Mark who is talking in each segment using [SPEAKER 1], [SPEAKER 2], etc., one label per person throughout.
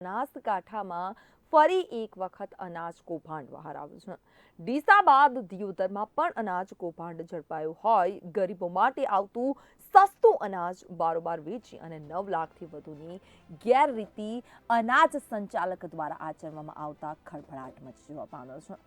[SPEAKER 1] બનાસકાંઠામાં ફરી એક વખત અનાજ કૌભાંડ બહાર આવ્યું છે. ડીસા બાદ દિયોદરમાં પણ અનાજ કૌભાંડ ઝડપાયું હોય. ગરીબો માટે આવતું સસ્તું અનાજ બારોબાર વેચી અને નવ લાખથી વધુની ગેરરીતિ અનાજ સંચાલક દ્વારા આચરવામાં આવતા ખળભળાટ મચી જોવા પામ્યો છે.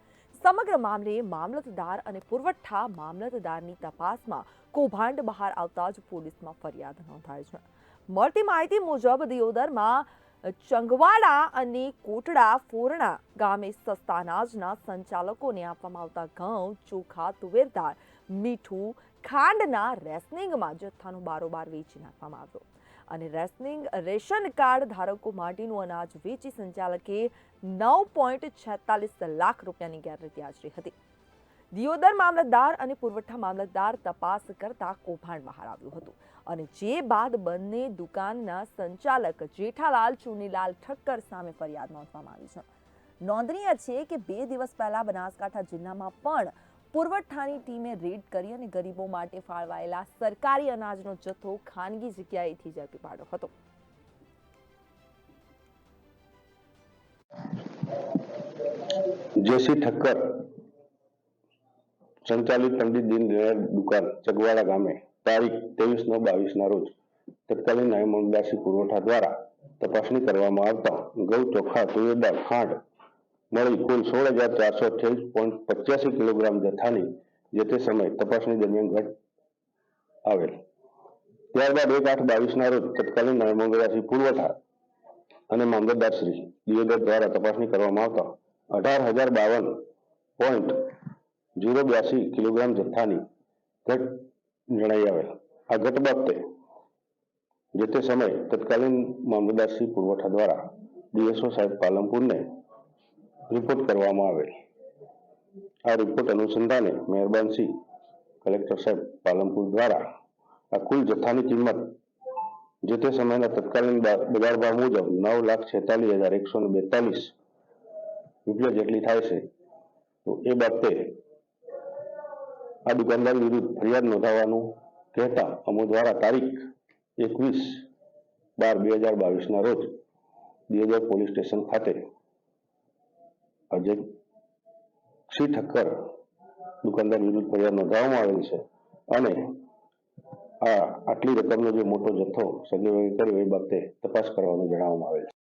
[SPEAKER 1] સમગ્ર મામલે મામલતદાર અને પુરવઠા મામલતદારની તપાસમાં કૌભાંડ બહાર આવતા જ પોલીસમાં ફરિયાદ નોંધાઈ છે. મળતી માહિતી મુજબ દિયોદરમાં ચંગવાડા અને કોટડા ફોરણા ગામે સસ્તા અનાજના સંચાલકોને આપવામાં આવતા ઘઉં, ચોખા તુવેરદાળ મીઠું, ખાંડના રેશનિંગમાં જથ્થાનો બારોબાર વેચી નાખવામાં આવ્યો. અને રેશનિંગ, રેશન કાર્ડ ધારકો માટેનું અનાજ વેચી સંચાલકે નવ પોઈન્ટ છેતાલીસ લાખ રૂપિયાની ગેરરીતિ આચરી હતી. દિયોદર મામલતદાર અને પુરવઠા મામલતદાર તપાસ કરતા કૌભાંડ બહાર આવ્યું હતું. અને જે બાદ બંને દુકાનના સંચાલક જેઠાલાલ, ચુનીલાલ ઠક્કર સામે ફરિયાદ નોંધવામાં આવી છે. નોંધનીય છે કે બે દિવસ પહેલા બનાસકાંઠા જિલ્લામાં પણ પુરવઠાની ટીમે રેડ કરી અને ગરીબો માટે ફાળવાયેલા સરકારી અનાજનો જથ્થો ખાનગી જગ્યાએથી ઝડપી પાડ્યો હતો.
[SPEAKER 2] જેસી ઠક્કર સંચાલિત પંડિત દીનદયાળ દુકાન ચગવાડા ગામે, તારીખ ત્રેવીસ નવ બાવીસ ના રોજ, તત્કાલીન નાયબ પુરવઠા દ્વારા તપાસણી કરવામાં આવતા ઘઉં ચોખા, તુવેર દાળ, ખાંડ મળી કુલ સોળ હજાર ચારસો અઠ્યાવીસ પોઈન્ટ પચ્યાસી કિલોગ્રામ જથ્થાની જે તે સમયે તપાસણી દરમિયાન ઘટ આવેલ. ત્યારબાદ એક આઠ બાવીસ ના રોજ તત્કાલીન નાયબ પુરવઠા અને મામલતદારશ્રી દિયોદર દ્વારા તપાસણી કરવામાં આવતા અઢાર હજાર બાવન પોઈન્ટ જીરો બ્યાસી કિલોગ્રામ જથ્થાની ઘટ જણાઈ આવેલ. આ ઘટ બાબતે જે તે સમયે તત્કાલીન મામલતદારશ્રી પુરવઠા દ્વારા ડીએસઓ સાહેબ પાલનપુરને રિપોર્ટ કરવામાં આવેલ. આ રિપોર્ટ અનુસંધાને મહેરબાનસિંહ કલેક્ટર સાહેબ પાલનપુર દ્વારા આ કુલ જથ્થાની કિંમત જે તે સમયના તત્કાલીન બજાર ભાવ મુજબ નવ લાખ છેતાલીસ હજાર એકસો ને બેતાલીસ રૂપિયા જેટલી થાય છે. તો એ બાબતે આ દુકાનદાર વિરુદ્ધ ફરિયાદ નોંધાવવાનું કહેતા અમો દ્વારા તારીખ એકવીસ બાર બે હજાર બાવીસના રોજ દિયોદર પોલીસ સ્ટેશન ખાતે અજય શ્રી ઠક્કર દુકાનદાર વિરુદ્ધ ફરિયાદ નોંધાવવામાં આવેલ છે અને આ આટલી રકમનો જે મોટો જથ્થો સગવડ કર્યો એ બાબતે તપાસ કરવાનું જણાવવામાં આવેલ છે.